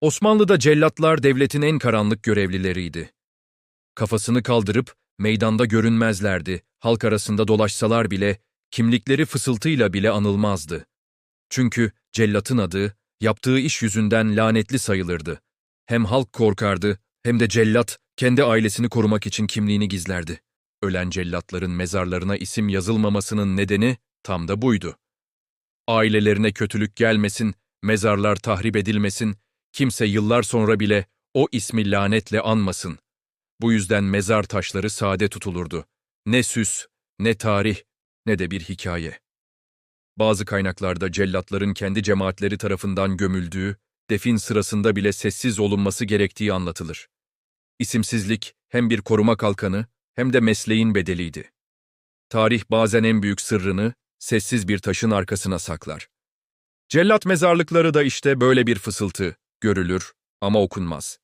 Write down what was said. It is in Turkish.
Osmanlı'da cellatlar devletin en karanlık görevlileriydi. Kafasını kaldırıp meydanda görünmezlerdi, halk arasında dolaşsalar bile kimlikleri fısıltıyla bile anılmazdı. Çünkü cellatın adı, yaptığı iş yüzünden lanetli sayılırdı. Hem halk korkardı, hem de cellat kendi ailesini korumak için kimliğini gizlerdi. Ölen cellatların mezarlarına isim yazılmamasının nedeni tam da buydu. Ailelerine kötülük gelmesin, mezarlar tahrip edilmesin, kimse yıllar sonra bile o ismi lanetle anmasın. Bu yüzden mezar taşları sade tutulurdu. Ne süs, ne tarih, ne de bir hikaye. Bazı kaynaklarda cellatların kendi cemaatleri tarafından gömüldüğü, defin sırasında bile sessiz olunması gerektiği anlatılır. İsimsizlik hem bir koruma kalkanı hem de mesleğin bedeliydi. Tarih bazen en büyük sırrını sessiz bir taşın arkasına saklar. Cellat mezarlıkları da işte böyle bir fısıltı, görülür ama okunmaz.